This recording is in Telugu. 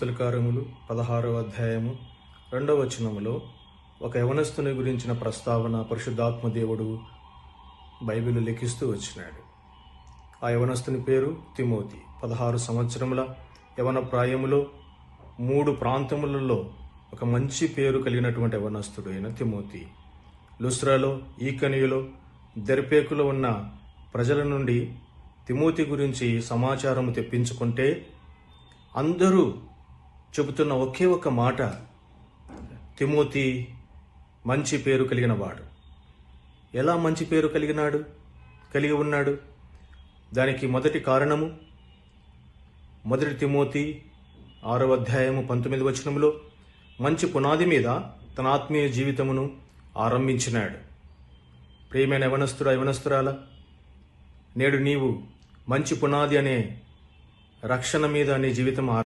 అపోస్తుల కార్యములు పదహారవ అధ్యాయము రెండవ వచనములో ఒక యవనస్తుని గురించిన ప్రస్తావన పరిశుద్ధాత్మ దేవుడు బైబిల్ లిఖిస్తూ వచ్చినాడు. ఆ యవనస్తుని పేరు తిమోతి. పదహారు సంవత్సరముల యవన ప్రాయములో మూడు ప్రాంతములలో ఒక మంచి పేరు కలిగినటువంటి యవనస్తుడు అయిన తిమోతి. లుస్రాలో ఈకనియులో దెర్పేకులో ఉన్న ప్రజల నుండి తిమోతి గురించి సమాచారం తెప్పించుకుంటే అందరూ చెబుతున్న ఒకే ఒక మాట. తిమోతి మంచి పేరు కలిగిన వాడు. ఎలా మంచి పేరు కలిగినాడు? కలిగి ఉన్నాడు? దానికి మొదటి కారణము? మొదటి తిమోతి ఆరవ అధ్యాయము పంతొమ్మిది వచనంలో మంచి పునాది మీద తన ఆత్మీయ జీవితమును ఆరంభించినాడు. ప్రియమైన యవనస్తుడా యవనస్తురాల నేడు నీవు మంచి పునాది అనే రక్షణ మీద నీ జీవితం